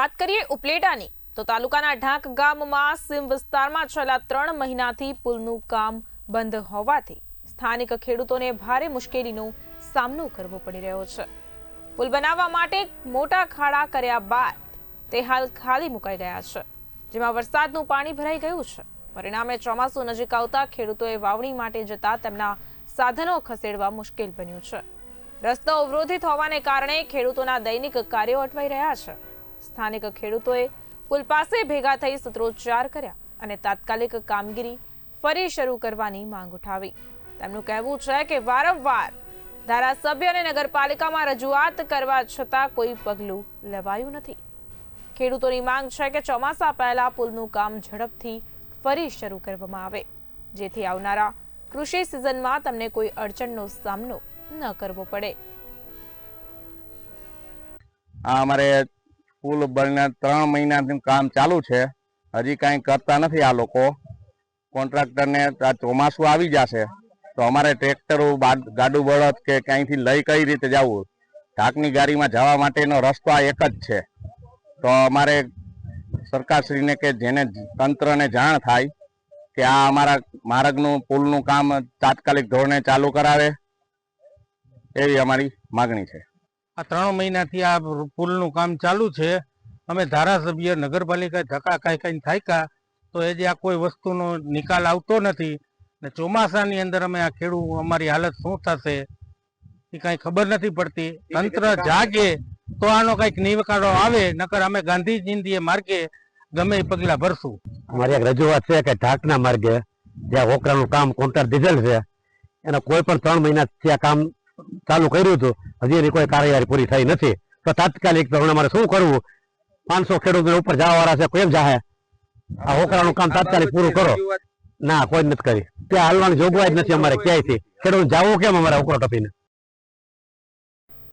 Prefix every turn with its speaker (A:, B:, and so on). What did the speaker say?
A: વાત કરીએ ઉપલેટાની, તો તાલુકાના ઢાંક ગામમાં સીમ વિસ્તારમાં છેલ્લા ત્રણ મહિનાથી પુલનું કામ બંધ હોવાથી સ્થાનિક ખેડૂતોને ભારે મુશ્કેલીનો સામનો કરવો પડી રહ્યો છે. પુલ બનાવવા માટે મોટા ખાડા કર્યા બાદ તે હાલ ખાલી મુકાઈ ગયા છે, જેમાં વરસાદનું પાણી ભરાઈ ગયું છે. પરિણામે ચોમાસું નજીક આવતા ખેડૂતોએ વાવણી માટે જતા તેમના સાધનો ખસેડવા મુશ્કેલ બન્યું છે. રસ્તો અવરોધિત હોવાને કારણે ખેડૂતોના દૈનિક કાર્યો અટવાઈ રહ્યા છે. સ્થાનિક ખેડૂતોએ પુલ પાસે ભેગા થઈ સૂત્રોચ્ચાર કર્યા અને તાત્કાલિક કામગીરી ફરી શરૂ કરવાની માંગ ઉઠાવી. તેમનું કહેવું છે કે વારંવાર ધારાસભ્ય અને નગરપાલિકામાં રજૂઆત કરવા છતાં કોઈ પગલું લેવાયું નથી. ખેડૂતોની માંગ છે કે ચોમાસા પહેલા પુલનું કામ ઝડપથી ફરી શરૂ કરવામાં આવે, જેથી આવનારા કૃષિ સિઝનમાં તમને કોઈ અડચણનો સામનો ન કરવો પડે.
B: અમારે પુલ બને ત્રણ મહિનાથી કામ ચાલુ છે. હજી કાંઈ કરતા નથી આ લોકો. કોન્ટ્રાક્ટરને આ ચોમાસું આવી જશે તો અમારે ટ્રેક્ટરો ગાડું બળદ કે ક્યાંયથી લઈ કઈ રીતે જવું? ઢાકની ગાડીમાં જવા માટેનો રસ્તો આ એક જ છે. તો અમારે સરકારશ્રીને કે જેને તંત્રને જાણ થાય કે આ અમારા માર્ગનું, પુલનું કામ તાત્કાલિક ધોરણે ચાલુ કરાવે, એવી અમારી માગણી છે.
C: આ ત્રણ મહિનાથી આ પુલનું કામ ચાલુ છે. અમે ધારાસભ્ય નગરપાલિકા ધક્કા કાંઈ કાંઈ થાયકા તો એ જે આ કોઈ વસ્તુનો નિકાલ આવતો નથી ને ચોમાસાની અંદર અમે આ ખેડૂ અમારી હાલત શું થશે એ કાંઈ ખબર નથી પડતી. તંત્ર જાગે તો આનો કંઈક નિકાલો આવે નકર અમે ગાંધી જયંતિએ માર્ગે ગમે એ પગલાં ભરશું.
D: અમારી એક રજૂઆત છે કે ઢાકના માર્ગે જ્યાં ઓકરાનું કામ કોન્ટ્રાક્ટ દીધેલ છે એના કોઈ પણ ત્રણ મહિનાથી આ કામ ચાલુ કર્યું હતું હજી એની કોઈ કાર્યવાહી પૂરી થઈ નથી. તો તાત્કાલિક ધોરણે અમારે શું કરવું? પાંચસો ખેડૂતો ઉપર જવા વાળા છે, કેમ જાહે? આ હોકરાનું કામ તાત્કાલિક પૂરું કરો. ના, કોઈ નથી કરી. ત્યાં હાલવાની જોગવાઈ જ નથી અમારે ક્યાંયથી. ખેડૂત જવું કેમ અમારે હોકરો ટપીને?